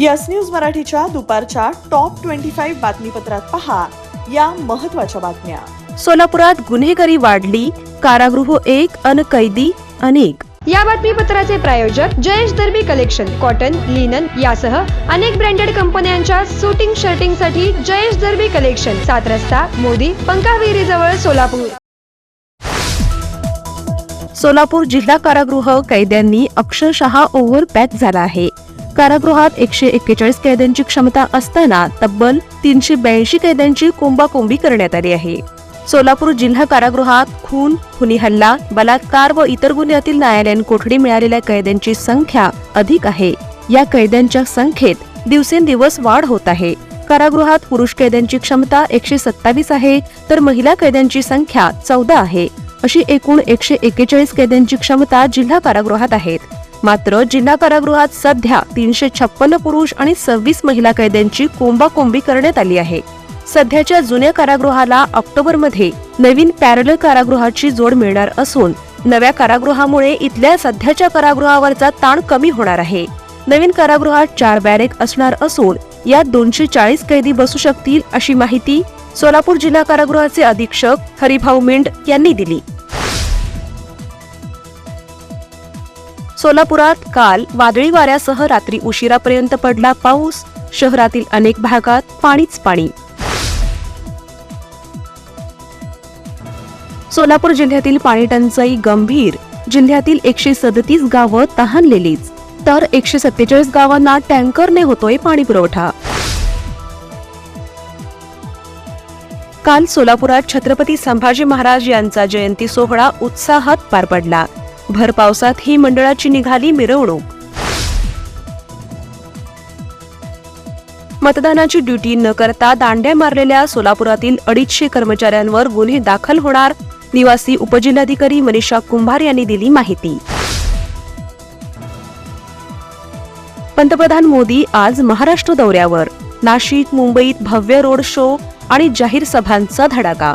Yes news मराठीच्या दुपारच्या top twenty five बातमीपत्रात पहा या महत्त्वाच्या बातम्या. सोलापुरात गुन्हेगारी वाढली कारागृह एक अन कैदी अनेक. या बातमीपत्राचे प्रायोजक Jayesh Darbi collection cotton linen यासह अनेक ब्रँडेड कंपन्यांच्या सुटिंग शर्टिंगसाठी जयेश दर्बी कलेक्शन सात रस्ता मोदी पंकाविरी जवळ सोलापूर. सोलापूर जिल्हा कारागृह कैद्यांनी अक्षरशः ओव्हर पॅक झाला आहे. कारागृहात एकशे एक्केचाळीस कैद्यांची क्षमता असताना तब्बल तीनशे ब्याऐंशी कैद्यांची कोंबाकोंबी करण्यात आली आहे. सोलापूर जिल्हा कारागृहात खून खुनी हल्ला बलात्कार व इतर गुन्ह्यातील न्यायालयीन कोठडी मिळालेल्या कैद्यांची संख्या अधिक आहे. या कैद्यांच्या संख्येत दिवसेंदिवस वाढ होत आहे. कारागृहात पुरुष कैद्यांची क्षमता एकशे सत्तावीस आहे तर महिला कैद्यांची संख्या चौदा आहे. अशी एकूण एकशे एक्केचाळीस कैद्यांची क्षमता जिल्हा कारागृहात आहेत. मात्र जिल्हा कारागृहात सध्या तीनशे छप्पन्न पुरुष आणि सव्वीस महिला कैद्यांची कोंबाकोंबी करण्यात आली आहे. सध्याच्या जुन्या कारागृहाला ऑक्टोबरमध्ये नवीन पॅरल कारागृहाची जोड मिळणार असून नव्या कारागृहामुळे इथल्या सध्याच्या कारागृहावरचा ताण कमी होणार आहे. नवीन कारागृहात चार बॅरेक असणार असून यात दोनशे चाळीस कैदी बसू शकतील अशी माहिती सोलापूर जिल्हा कारागृहाचे अधीक्षक हरिभाऊ मिंड यांनी दिली. सोलापुरात काल वादळी वाऱ्यासह रात्री उशिरापर्यंत पडला पाऊस. शहरातील अनेक भागात पाणीच पाणी. सोलापूर जिल्ह्यातील पाणीटंचाई गंभीर. जिल्ह्यातील एकशे सदतीस गावं तहानलेलीच. तर एकशे सत्तेचाळीस गावांना टँकरने होतोय पाणी पुरवठा. काल सोलापुरात छत्रपती संभाजी महाराज यांचा जयंती सोहळा उत्साहात पार पडला. भर पावसात ही मंडळाची निघाली मिरवणूक. मतदानाची ड्युटी न करता दांड्या मारलेल्या सोलापुरातील अडीचशे कर्मचाऱ्यांवर गुन्हे दाखल होणार निवासी उपजिल्हाधिकारी मनीषा कुंभार यांनी दिली माहिती. पंतप्रधान मोदी आज महाराष्ट्र दौऱ्यावर नाशिक मुंबईत भव्य रोड शो आणि जाहीर सभांचा धडाका.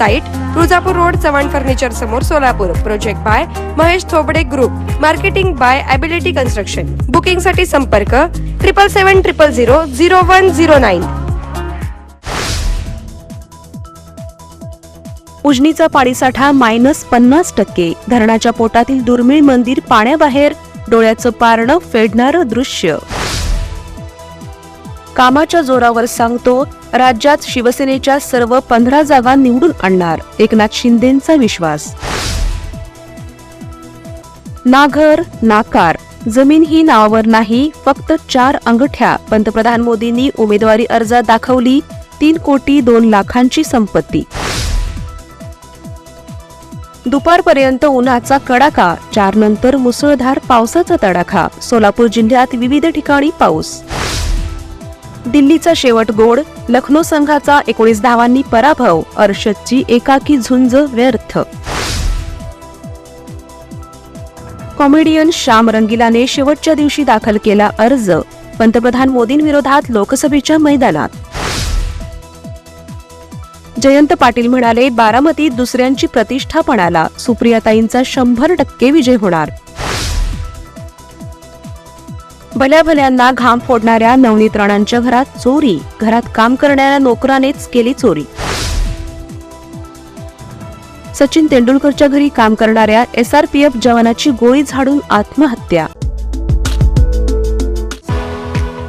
Site Tuljapur road Chavan furniture समोर Solapur. Project by Mahesh Thobde group marketing by ability construction बुकिंगसाठी संपर्क triple seven triple zero zero one zero nine उजनीचा पाणीसाठा मायनस पन्नास टक्के. धरणाच्या पोटातील दुर्मिळ मंदिर पाण्याबाहेर. डोळ्याचं पारणं फेडणारं दृश्य. कामाच्या जोरावर सांगतो राज्यात शिवसेनेच्या सर्व पंधरा जागा निवडून आणणार. एकनाथ शिंदेंचा विश्वास. नाघर नाकार. जमीन ही नावावर नाही फक्त चार अंगठ्या. पंतप्रधान मोदींनी उमेदवारी अर्जात दाखवली तीन कोटी दोन लाखांची संपत्ती. दुपारपर्यंत उन्हाचा कडाका चार नंतर मुसळधार पावसाचा तडाखा. सोलापूर जिल्ह्यात विविध ठिकाणी पाऊस. दिल्लीचा शेवट गोड लखनौ संघाचा एकोणीस धावांनी पराभव अर्षदची एकाकी झुंज व्यर्थ. कॉमेडियन श्याम रंगिलाने शेवटच्या दिवशी दाखल केला अर्ज पंतप्रधान मोदींविरोधात लोकसभेच्या मैदानात. जयंत पाटील म्हणाले बारामतीत दुसऱ्यांची प्रतिष्ठा पणाला सुप्रियाताईंचा शंभर टक्के विजय होणार. भल्या भल्यांना घाम फोडणाऱ्या नवनीत राणांच्या घरात चोरी घरात काम करणाऱ्या नोकरानेच केली चोरी. सचिन तेंडुलकरच्या घरी काम करणाऱ्या एसआरपीएफ जवानाची गोळी झाडून आत्महत्या.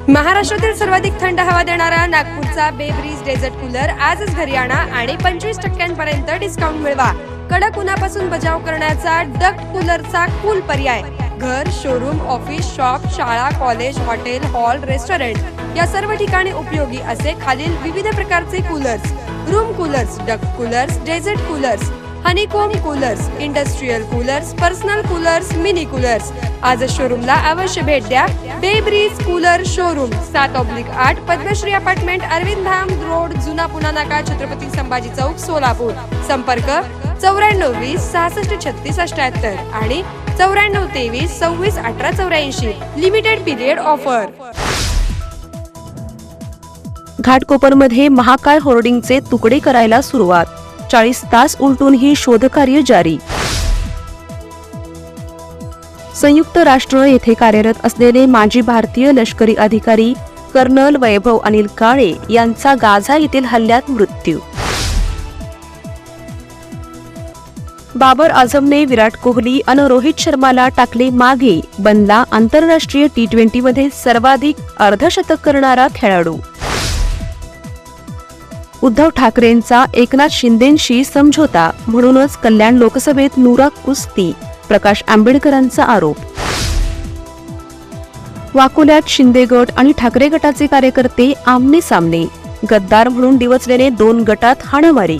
महाराष्ट्रातील सर्वाधिक थंड हवा देणारा नागपूरचा बेब्रीज डेझर्ट कूलर आजच घरी आणा आणि पंचवीस टक्क्यांपर्यंत डिस्काउंट मिळवा. कडक उन्हापासून बचाव करण्याचा डक्ट कूलरचा कूल पर्याय. घर शोरूम ऑफिस शॉप शाळा कॉलेज हॉटेल हॉल रेस्टॉरंट या सर्व ठिकाणी उपयोगी असे खालील विविध प्रकारचे coolers room coolers duct coolers desert coolers honeycomb coolers industrial coolers personal coolers mini coolers आज शोरूमला अवश्य भेट द्या. बेब्रीज कूलर शोरूम सात ऑब्लिक आठ पद्मश्री अपार्टमेंट अरविंद धाम रोड जुना पुणा नाका छत्रपती संभाजी चौक सोलापूर. संपर्क चौऱ्याण्णव वीस सहासष्ट छत्तीस अठ्याहत्तर आणि चौऱ्याण्णव तेवीस सव्वीस अठरा चौऱ्याऐंशी. लिमिटेड पिरियड ऑफर घाटकोपरमध्ये महाकाय होर्डिंगचे तुकडे करायला सुरुवात. चाळीस तास उलटूनही शोधकार्य जारी. संयुक्त राष्ट्र येथे कार्यरत असलेले माजी भारतीय लष्करी अधिकारी कर्नल वैभव अनिल काळे यांचा गाझा येथील हल्ल्यात मृत्यू. बाबर आझमने विराट कोहली आणि रोहित शर्माला टाकले मागे बनला आंतरराष्ट्रीय टी ट्वेंटी मध्ये सर्वाधिक अर्धशतक करणारा खेळाडू. उद्धव ठाकरेंचा एकनाथ शिंदेंशी समझोता म्हणूनच कल्याण लोकसभेत नुरा कुस्ती प्रकाश आंबेडकरांचा आरोप. वाकोल्यात शिंदे गट आणि ठाकरे गटाचे कार्यकर्ते आमने सामने गद्दार म्हणून डिवचलेले दोन गटात हाणामारी.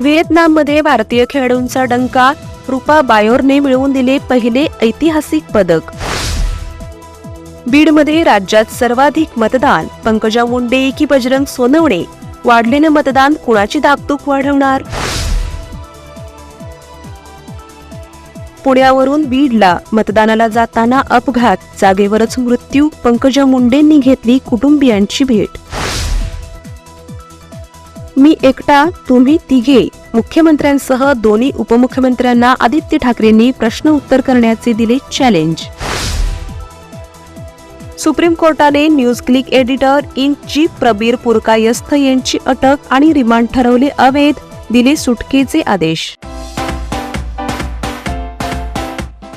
व्हिएतनाममध्ये भारतीय खेळाडूंचा डंका रुपा बायोरने मिळवून दिले पहिले ऐतिहासिक पदक. बीडमध्ये राज्यात सर्वाधिक मतदान पंकजा मुंडे की बजरंग सोनवणे. वाढलेलं मतदान कुणाची दागदूक वाढवणार? पुण्यावरून बीडला मतदानाला जाताना अपघात जागेवरच मृत्यू पंकजा मुंडेंनी घेतली कुटुंबियांची भेट. मी एकटा तुम्ही तिघे. मुख्यमंत्र्यांसह दोन्ही उपमुख्यमंत्र्यांना आदित्य ठाकरेंनी प्रश्न उत्तर करण्याचे दिले चॅलेंज सुप्रीम कोर्टाने news click editor in chief Prabir Purkayastha यांची अटक आणि रिमांड ठरवले अवैध दिले सुटकेचे आदेश.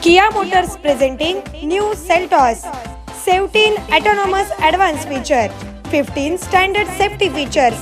Kia motors presenting new Seltos. 17 autonomous advanced feature, 15 standard safety features,